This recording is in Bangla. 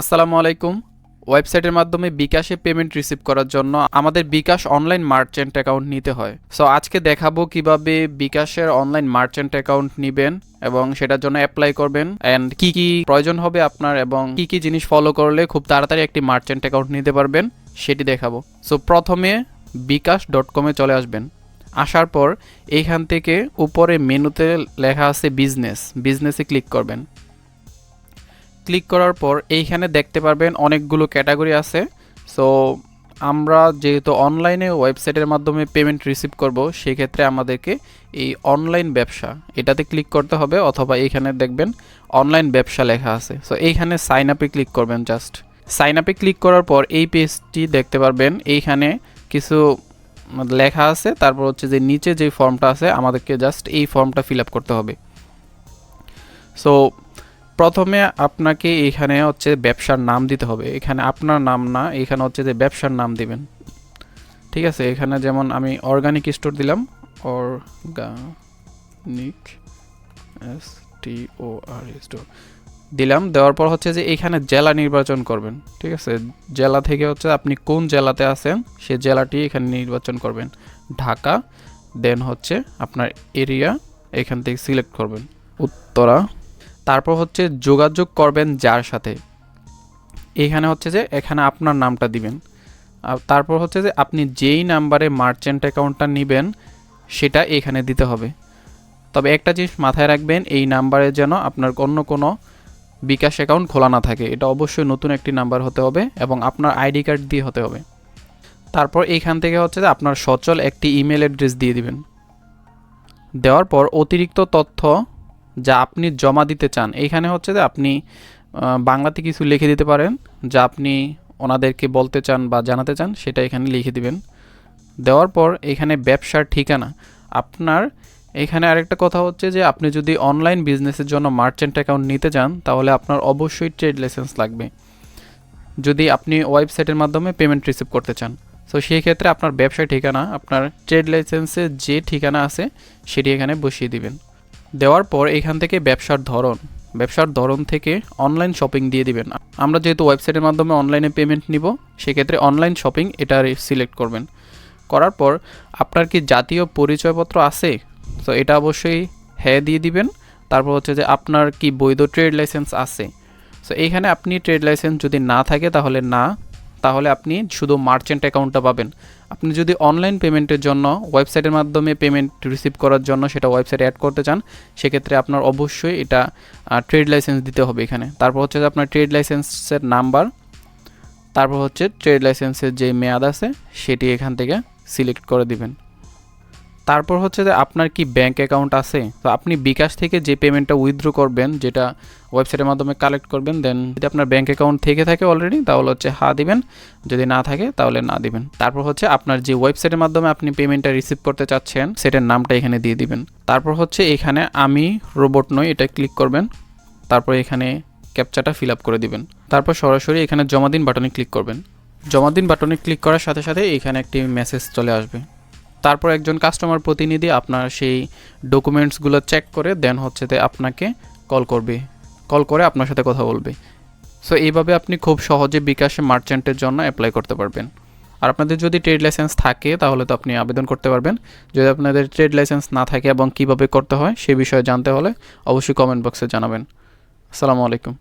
আসসালামু আলাইকুম। ওয়েবসাইটের মাধ্যমে বিকাশে পেমেন্ট রিসিভ করার জন্য আমাদের বিকাশ অনলাইন মার্চেন্ট অ্যাকাউন্ট নিতে হয়। সো, আজকে দেখাবো কীভাবে বিকাশের অনলাইন মার্চেন্ট অ্যাকাউন্ট নেবেন এবং সেটার জন্য অ্যাপ্লাই করবেন অ্যান্ড কি কি প্রয়োজন হবে আপনার এবং কি কি জিনিস ফলো করলে খুব তাড়াতাড়ি একটি মার্চেন্ট অ্যাকাউন্ট নিতে পারবেন, সেটি দেখাবো। সো, প্রথমে বিকাশ ডট কমে চলে আসবেন। আসার পর এইখান থেকে উপরে মেনুতে লেখা আছে বিজনেস বিজনেসে ক্লিক করবেন। ক্লিক করার পর এইখানে দেখতে পারবেন অনেকগুলো ক্যাটাগরি আছে। সো আমরা যেহেতু অনলাইনে ওয়েবসাইটের মাধ্যমে পেমেন্ট রিসিভ করব, সেক্ষেত্রে আমাদেরকে এই অনলাইন ব্যবসা, এটাতে ক্লিক করতে হবে অথবা এইখানে দেখবেন অনলাইন ব্যবসা লেখা আছে। সো এইখানে সাইন আপে ক্লিক করবেন জাস্ট সাইন আপে ক্লিক করার পর এই পেজটি দেখতে পারবেন, এইখানে কিছু লেখা আছে, তারপর হচ্ছে যে নিচে যে ফর্মটা আছে, আমাদেরকে জাস্ট এই ফর্মটা ফিল আপ করতে হবে। সো প্রথমে আপনাকে এখানে হচ্ছে ব্যবসার নাম দিতে হবে। এখানে আপনার নাম না, এখানে হচ্ছে যে ব্যবসার নাম দিবেন। ঠিক আছে? এখানে যেমন আমি অর্গানিক স্টোর দিলাম। Organic S T O R store দিলাম। দেওয়ার পর হচ্ছে যে এখানে জেলা নির্বাচন করবেন। ঠিক আছে? জেলা থেকে হচ্ছে আপনি কোন জেলাতে আছেন, সে জেলাটি এখানে নির্বাচন করবেন। ঢাকা দেন হচ্ছে আপনার এরিয়া এখান থেকে সিলেক্ট করবেন। উত্তরা তারপর হচ্ছে যোগাযোগ করবেন যার সাথে। এখানে হচ্ছে যে, এখানে আপনার নামটা দিবেন। তারপর হচ্ছে যে, আপনি যেই নাম্বারে মার্চেন্ট অ্যাকাউন্টটা নেবেন, সেটা এখানে দিতে হবে। তবে একটা জিনিস মাথায় রাখবেন, এই নাম্বারে যেন আপনার অন্য কোনো বিকাশ অ্যাকাউন্ট খোলা না থাকে। এটা অবশ্যই নতুন একটি নাম্বার হতে হবে এবং আপনার আইডি কার্ড দিয়ে হতে হবে। তারপর এইখান থেকে হচ্ছে যে, আপনার সচল একটি ইমেল অ্যাড্রেস দিয়ে দিবেন। দেওয়ার পর অতিরিক্ত তথ্য যা আপনি জমা দিতে চান। এইখানে হচ্ছে যে আপনি বাংলাতে কিছু লিখে দিতে পারেন, যা আপনি ওনাদেরকে বলতে চান বা জানাতে চান, সেটা এখানে লিখে দিবেন। দেওয়ার পর এখানে ব্যবসার ঠিকানা। আপনার এখানে আরেকটা কথা হচ্ছে যে আপনি যদি অনলাইন বিজনেসের জন্য মার্চেন্ট অ্যাকাউন্ট নিতে চান, তাহলে আপনার অবশ্যই ট্রেড লাইসেন্স লাগবে। যদি আপনি ওয়েবসাইটের মাধ্যমে পেমেন্ট রিসিভ করতে চান। সো সেই ক্ষেত্রে আপনার ব্যবসার ঠিকানা, আপনার ট্রেড লাইসেন্সে যে ঠিকানা আছে, সেটি এখানে বসিয়ে দিবেন। দেওয়ার পর এখান থেকে ব্যবসার ধরন ব্যবসার ধরন থেকে অনলাইন শপিং দিয়ে দিবেন। আমরা যেহেতু ওয়েবসাইটের মাধ্যমে অনলাইনে পেমেন্ট নিব, সেক্ষেত্রে অনলাইন শপিং এটা সিলেক্ট করবেন। করার পর আপনার কি জাতীয় পরিচয়পত্র আছে? তো এটা অবশ্যই হ্যাঁ দিয়ে দিবেন। তারপর হচ্ছে যে আপনার কি বৈধ ট্রেড লাইসেন্স আছে? সো এইখানে আপনি ট্রেড লাইসেন্স যদি না থাকে তাহলে না তাহলে আপনি শুধু মার্চেন্ট অ্যাকাউন্টটা পাবেন। আপনি যদি অনলাইন পেমেন্টের জন্য ওয়েবসাইটের মাধ্যমে পেমেন্ট রিসিভ করার জন্য সেটা ওয়েবসাইটে অ্যাড করতে চান, সেক্ষেত্রে আপনার অবশ্যই এটা ট্রেড লাইসেন্স দিতে হবে এখানে। তারপর হচ্ছে আপনার ট্রেড লাইসেন্সের নাম্বার তারপর হচ্ছে ট্রেড লাইসেন্সের যে মেয়াদ আছে, সেটি এখান থেকে সিলেক্ট করে দিবেন। তারপর হচ্ছে যে আপনার কি ব্যাংক অ্যাকাউন্ট আছে? তো আপনি বিকাশ থেকে যে পেমেন্টটা উইথড্র করবেন, যেটা ওয়েবসাইটের মাধ্যমে কালেক্ট করবেন দেন যদি আপনার ব্যাংক অ্যাকাউন্ট থেকে থাকে অলরেডি তাহলে হচ্ছে হা দিবেন। যদি না থাকে, তাহলে না দিবেন। তারপর হচ্ছে আপনার যে ওয়েবসাইটের মাধ্যমে আপনি পেমেন্টটা রিসিভ করতে চাচ্ছেন, সেটার নামটা এখানে দিয়ে দিবেন। তারপর হচ্ছে এখানে আমি রোবট নই, এটা ক্লিক করবেন। তারপর এখানে ক্যাপচাটা ফিল আপ করে দিবেন। তারপর সরাসরি এখানে জমা দিন বাটনে ক্লিক করবেন। জমা দিন বাটনে ক্লিক করার সাথে সাথে এখানে একটি মেসেজ চলে আসবে। তারপর একজন কাস্টমার প্রতিনিধি আপনার সেই ডকুমেন্টসগুলো চেক করে দেন হচ্ছে আপনাকে কল করবে। কল করে আপনার সাথে কথা বলবে। সো এইভাবে আপনি খুব সহজে বিকাশে মার্চেন্টের জন্য অ্যাপ্লাই করতে পারবেন। আর আপনাদের যদি ট্রেড লাইসেন্স থাকে, তাহলে তো আপনি আবেদন করতে পারবেন। যদি আপনাদের ট্রেড লাইসেন্স না থাকে এবং কীভাবে করতে হয়, সে বিষয়ে জানতে হলে অবশ্যই কমেন্ট বক্সে জানাবেন। আসসালামু আলাইকুম।